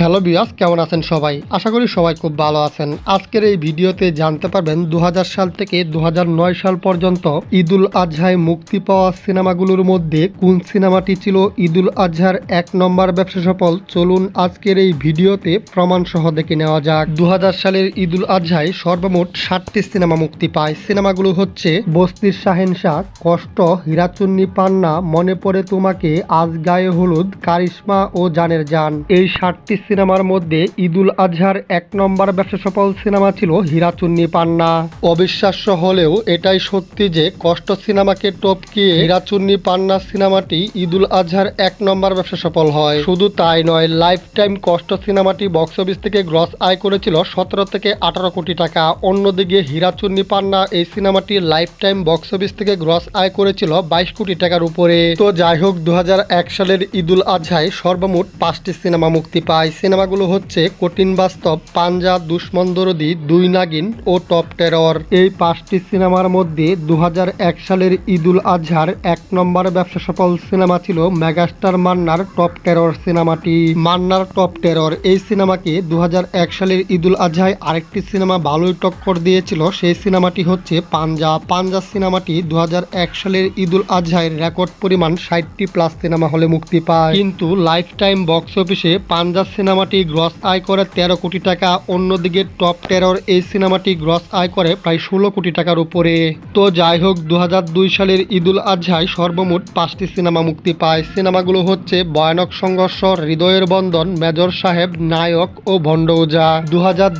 Hello বিয়াস, কেমন আছেন সবাই? আশা করি সবাই খুব ভালো আছেন। আজকের এই ভিডিওতে জানতে পারবেন দু হাজার সাল থেকে দু হাজার নয় সাল পর্যন্ত ঈদুল আজহায় মুক্তি পাওয়া সিনেমাগুলোর মধ্যে কোন সিনেমাটি ছিল ঈদুল আজহার এক নম্বর ব্যবসা সফল? চলুন আজকের এই ভিডিওতে প্রমাণ সহ দেখে নেওয়া যাক। দু হাজার সালের ঈদুল আজহায় সর্বমোট ষাটটি সিনেমা মুক্তি পায়। সিনেমাগুলো হচ্ছে বস্তির শাহেনশাহ কষ্ট, হীরাচুন্নি পান্না, মনে পড়ে তোমাকে, আজ গায়ে হলুদ, কারিশমা ও জানের জান। এই ষাটটি সিনেমার মধ্যে ঈদুল আজহার এক নম্বর ব্যবসা সফল সিনেমা ছিল হীরাচুন্নি পান্না। অবিশ্বাস্য হলেও এটাই সত্যি যে কষ্ট সিনেমাকে টপকিয়ে হীরাচুন্নি পান্না সিনেমাটি ঈদুল আজহার এক নম্বর ব্যবসা সফল হয়। শুধু তাই নয় লাইফ টাইম কষ্ট সিনেমাটি বক্স অফিস থেকে গ্রস আয় করেছিল সতেরো থেকে আঠারো কোটি টাকা। অন্যদিকে হীরাচুন্নি পান্না এই সিনেমাটি লাইফ টাইম বক্স অফিস থেকে গ্রস আয় করেছিল বাইশ কোটি টাকার উপরে। তো যাই হোক দু হাজার এক সালের ঈদুল আজহায় সর্বমোট পাঁচটি সিনেমা মুক্তি পায়। সিনেমাগুলো হচ্ছে কঠিন বাস্তব, পাঞ্জা, দুশ্মন দরদি, দুই নাগিন ও টপ টেরর। এই পাঁচটি সিনেমার মধ্যে দু হাজার এক সালের ঈদুল আজহার এক নম্বর ব্যবসা সফল সিনেমা ছিল মেগাস্টার মান্নার টপ টেরর সিনেমাটি। মান্নার টপ টেরর এই সিনেমাকে দু হাজার এক সালের ঈদুল আজহায় আরেকটি সিনেমা ভালোই টক্কর দিয়েছিল, সেই সিনেমাটি হচ্ছে পাঞ্জা। পাঞ্জা সিনেমাটি দু হাজার এক সালের ঈদুল আজহায় রেকর্ড পরিমাণ ষাটটি প্লাস সিনেমা হলে মুক্তি পায়। কিন্তু লাইফ টাইম বক্স অফিসে পাঞ্জা সিনেমাটি গ্রস আয় করে তেরো কোটি টাকা, অন্যদিকে টপ টেরর এই সিনেমাটি গ্রস আয় করে প্রায় ষোলো কোটি টাকার উপরে। তো যাই হোক দু হাজার দুই সালের ঈদুল আজহায় সর্বমোট পাঁচটি সিনেমা মুক্তি পায়। সিনেমাগুলো হচ্ছে ভয়ানক সংঘর্ষ, হৃদয়ের বন্ধন, মেজর সাহেব, নায়ক ও ভণ্ড ওজা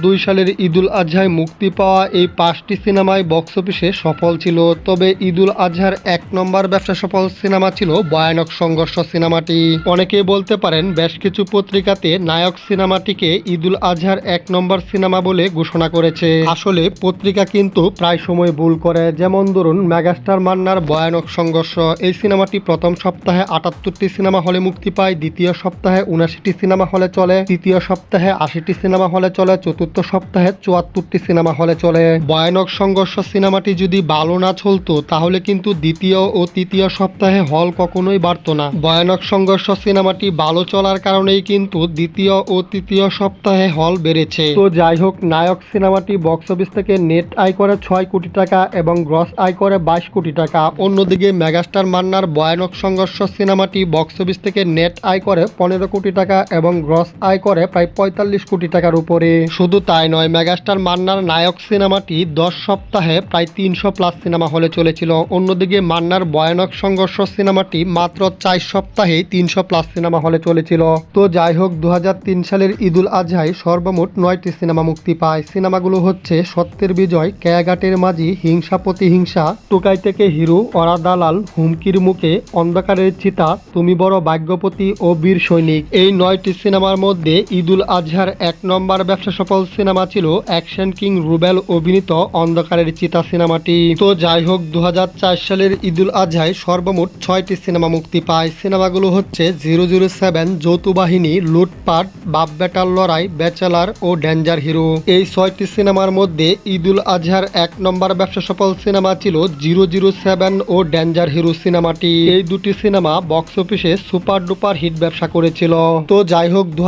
দু সালের ঈদুল আজহায় মুক্তি পাওয়া এই পাঁচটি সিনেমায় বক্স অফিসে সফল ছিল। তবে ঈদুল আজহার এক নম্বর ব্যবসা সফল সিনেমা ছিল ভয়ানক সংঘর্ষ সিনেমাটি। অনেকেই বলতে পারেন, বেশ কিছু পত্রিকাতে নায়ক সিনেমাটিকে ঈদুল আজহার এক নম্বর সিনেমা বলে ঘোষণা করেছে। আসলে পত্রিকা কিন্তু প্রায় সময় ভুল করে, যেমন ধরুন মেগাস্টার মান্নার ভয়ানক সংঘর্ষ। এই সিনেমাটি প্রথম সপ্তাহে আটাত্তরটি সিনেমা হলে মুক্তি পায়, দ্বিতীয় সপ্তাহে উনাশিটি সিনেমা হলে চলে, তৃতীয় সপ্তাহে আশিটি সিনেমা হলে চলে, চতুর্থ সপ্তাহে চুয়াত্তরটি সিনেমা হলে চলে। ভয়ানক সংঘর্ষ সিনেমাটি যদি ভালো না চলতো, তাহলে কিন্তু দ্বিতীয় ও তৃতীয় সপ্তাহে হল কখনোই বাড়তো না। ভয়ানক সংঘর্ষ সিনেমাটি ভালো চলার কারণেই কিন্তু দ্বিতীয় ও তৃতীয় সপ্তাহে হল বেড়েছে। তো যাই হোক নায়ক সিনেমাটি বক্স অফিস থেকে নেট আয় করে ছয় কোটি টাকা এবং গ্রস আয় করে বাইশ কোটি টাকা। অন্যদিকে মেগাস্টার মান্নার ভয়ানক সংঘর্ষ সিনেমাটি বক্স অফিস থেকে নেট আয় করে পনেরো কোটি টাকা এবং গ্রস আয় করে প্রায় পঁয়তাল্লিশ কোটি টাকার উপরে। শুধু তাই নয় মেগাস্টার মান্নার নায়ক সিনেমাটি দশ সপ্তাহে প্রায় তিনশো প্লাস সিনেমা হলে চলেছিল। অন্যদিকে মান্নার ভয়ানক সংঘর্ষ সিনেমাটি মাত্র চার সপ্তাহে তিনশো প্লাস সিনেমা হলে চলেছিল। তো যাই হোক দু হাজার সালের ঈদুল আজহায় সর্বমোট নয়টি সিনেমা মুক্তি পায়। সিনেমাগুলো হচ্ছে সত্যের বিজয় ক্যাগাটের মাঝি, হিংসা প্রতিহিংসা, টুকাই থেকে হিরো, অরা দালাল, হুমকির মুখে, অন্ধকারের চিতা, তুমি বড় ভাগ্যপতি ও বীর সৈনিক। এই নয়টি সিনেমার মধ্যে ঈদুল আজহার এক নম্বর ব্যবসা সফল সিনেমা ছিল অ্যাকশন কিং রুবেল অভিনীত অন্ধকারের চিতা সিনেমাটি। তো যাই হোক দু হাজার চার সালের ঈদুল আজহায় সর্বমোট ছয়টি সিনেমা মুক্তি পায়। সিনেমাগুলো হচ্ছে জিরো জিরো সেভেন, যৌথ বাহিনী, লুটপাট বাপ বেটার লড়াই, ব্যাচেলার ও ডেঞ্জার হিরো। এই ছয়টি সিনেমার মধ্যে ঈদুল আজহার এক নম্বর ব্যবসা সফল সিনেমা ছিল জিরো জিরো সেভেন ও ডেঞ্জার হিরো সিনেমাটি। এই দুটি সিনেমা বক্স অফিসে সুপার ডুপার হিট ব্যবসা করেছিল। তো যাই হোক দু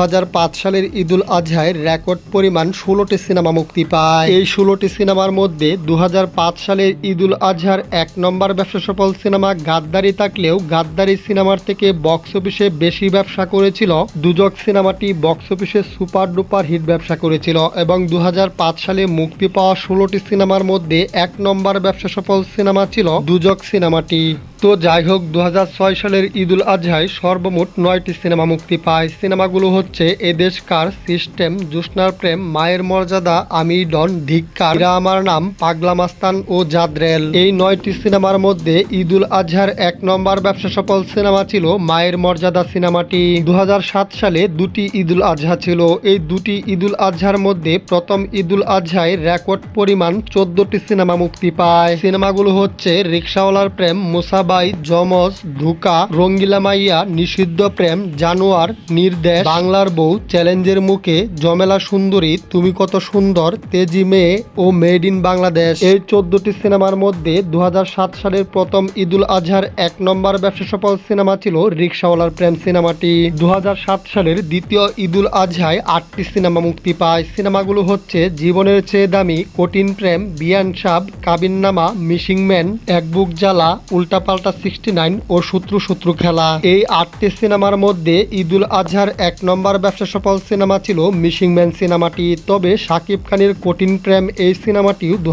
সালের ঈদুল আজহায় রেকর্ড পরিমাণ ষোলোটি সিনেমা মুক্তি পায়। এই ষোলোটি সিনেমার মধ্যে দু হাজার পাঁচ সালের ঈদুল আজহার এক নম্বর ব্যবসা সফল সিনেমা গাদ্দারি থাকলেও গাদ্দারি সিনেমার থেকে বক্স অফিসে বেশি ব্যবসা করেছিল দুজক সিনেমাটি বক্স অফিসে সুপার ডুপার হিট ব্যবসা করেছিল এবং দু হাজার পাঁচ সালে মুক্তি পাওয়া ষোলোটি সিনেমার মধ্যে এক নম্বর ব্যবসা সফল সিনেমা ছিল দুজক সিনেমাটি। তো যাই হোক দু হাজার ছয় সালের ঈদুল আজহায় সর্বমোট নয়টি সিনেমা মুক্তি পায়। সিনেমাগুলো হচ্ছে এদেশ কার, সিস্টেম, জুসনার প্রেম, মায়ের মর্যাদা, আমি ডন, ধিক্কার আমার নাম, পাগলা মাস্তান ও জাদরেল। এই নয়টি সিনেমার মধ্যে ঈদুল আজহার এক নম্বর ব্যবসা সফল সিনেমা ছিল মায়ের মর্যাদা সিনেমাটি। দু হাজার সাত সালে দুটি ঈদুল আজহা ছিল। এই দুটি ঈদুল আজহার মধ্যে প্রথম ঈদুল আজহায় রেকর্ড পরিমাণ চোদ্দটি সিনেমা মুক্তি পায়। সিনেমাগুলো হচ্ছে রিক্সাওয়ালার প্রেম, মুসাব দুলাবাই যমজ, ধুকা, রঙ্গিলা মাইয়া, নিষিদ্ধ প্রেম, জানোয়ার, নির্দেশ, বাংলার বউ, চ্যালেঞ্জের মুখে, জমেলা সুন্দরী, তুমি কত সুন্দর, তেজি মেয়ে ও মেড ইন বাংলাদেশ। এই চোদ্দটি সিনেমার মধ্যে দু হাজার সাত সালের প্রথম ঈদুল আজহার এক নম্বর ব্যবসা সফল সিনেমা ছিল রিক্সাওয়ালার প্রেম সিনেমাটি। দু হাজার সাত সালের দ্বিতীয় ঈদুল আজহায় আটটি সিনেমা মুক্তি পায়। সিনেমাগুলো হচ্ছে জীবনের চেয়ে দামি, কঠিন প্রেম, বিয়ান সাব কাবিননামা মিশিং ম্যান, এক বুক জ্বালা উল্টাপাল্টা সিক্সটি নাইন ও শত্রু শত্রু খেলা। এই আটটি সিনেমার মধ্যে ঈদুল আজহার এক নম্বর ব্যবসা সফল সিনেমা ছিল মিশিং ম্যান সিনেমাটি। তবে শাকিব খানের কঠিন প্রেম এই সিনেমাটিও দু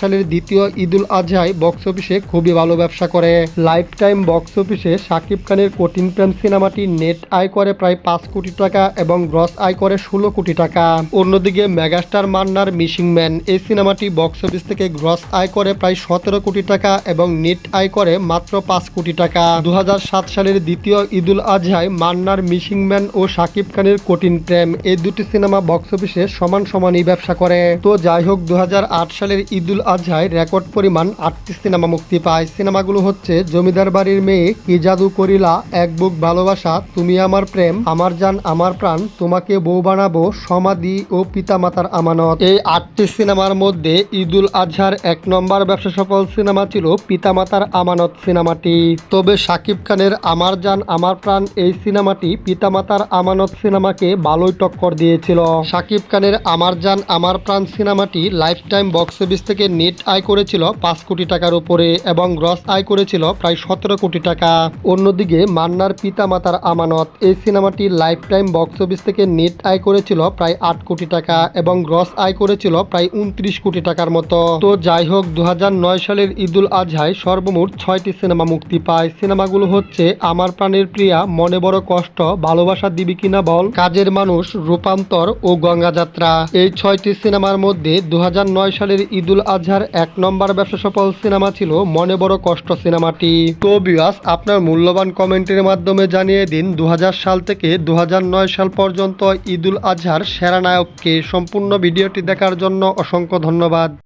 সালের দ্বিতীয় ঈদুল আজহায় বক্স অফিসে খুবই ভালো ব্যবসা করে। লাইফ টাইম বক্স অফিসে শাকিব খানের কঠিন প্রেম সিনেমাটি নেট আয় করে প্রায় পাঁচ কোটি টাকা এবং গ্রস আয় করে ষোলো কোটি টাকা। অন্যদিকে মেগাস্টার মান্নার মিশিং ম্যান এই সিনেমাটি বক্স অফিস থেকে গ্রস আয় করে প্রায় সতেরো কোটি টাকা এবং নেট আয় করে মাত্র পাঁচ কোটি টাকা। দু হাজার সাত সালের দ্বিতীয় ঈদুল আজহায় মান্নার মিশিং ম্যান ও শাকিব খানের কঠিন প্রেম এই দুটি সিনেমা বক্স অফিসে সমান সমানই ব্যবসা করে। তো যাই হোক দু হাজার আট সালের ঈদুল আজহায় রেকর্ড পরিমাণ আটটি সিনেমা মুক্তি পায়। সিনেমাগুলো হচ্ছে জমিদার বাড়ির মেয়ে, কি জাদু করিলা, এক বুক ভালোবাসা, তুমি আমার প্রেম, আমার জান, আমার প্রাণ, তোমাকে বউ বানাবো, সমাধি ও পিতামাতার আমানত। এই আটটি সিনেমার মধ্যে ঈদুল আজহার এক নম্বর ব্যবসা সফল সিনেমা ছিল পিতামাতার আমানত সিনেমাটি। তবে শাকিব খানের আমার জান, আমার প্রাণ এই সিনেমাটি পিতামাতার আমানত সিনেমাকে ভালোই টক্কর দিয়েছিল। শাকিব খানের আমার জান, আমার প্রাণ সিনেমাটি লাইফ টাইম বক্স অফিস থেকে নেট আয় করেছিল পাঁচ কোটি টাকার উপরে এবং গ্রস আয় করেছিল প্রায় সতেরো কোটি টাকা। অন্যদিকে মান্নার পিতামাতার আমানত এই সিনেমাটি লাইফ টাইম বক্স অফিস থেকে নেট আয় করেছিল প্রায় আট কোটি টাকা এবং গ্রস আয় করেছিল প্রায় উনত্রিশ কোটি টাকার মতো। তো যাই হোক দু হাজার নয় সালের ঈদুল আজহায় সর্বমোট ছয়টি সিনেমা মুক্তি পায়। সিনেমাগুলো হচ্ছে, আমার প্রাণের প্রিয়া মনে বড় কষ্ট ভালোবাসা দিবি কিনা বল কাজের মানুষ রূপান্তর ও গঙ্গা যাত্রা এই ছয়টি সিনেমার মধ্যে দু হাজার নয় সালের ঈদুল আজহার এক নম্বর ব্যবসা সফল সিনেমা ছিল মনে বড় কষ্ট সিনেমাটি। তো বিয়াস আপনার মূল্যবান কমেন্টের মাধ্যমে জানিয়ে দিন দু হাজার সাল থেকে দু হাজার নয় সাল পর্যন্ত ঈদুল আজহার সেরা নায়ককে। সম্পূর্ণ ভিডিওটি দেখার জন্য অসংখ্য ধন্যবাদ।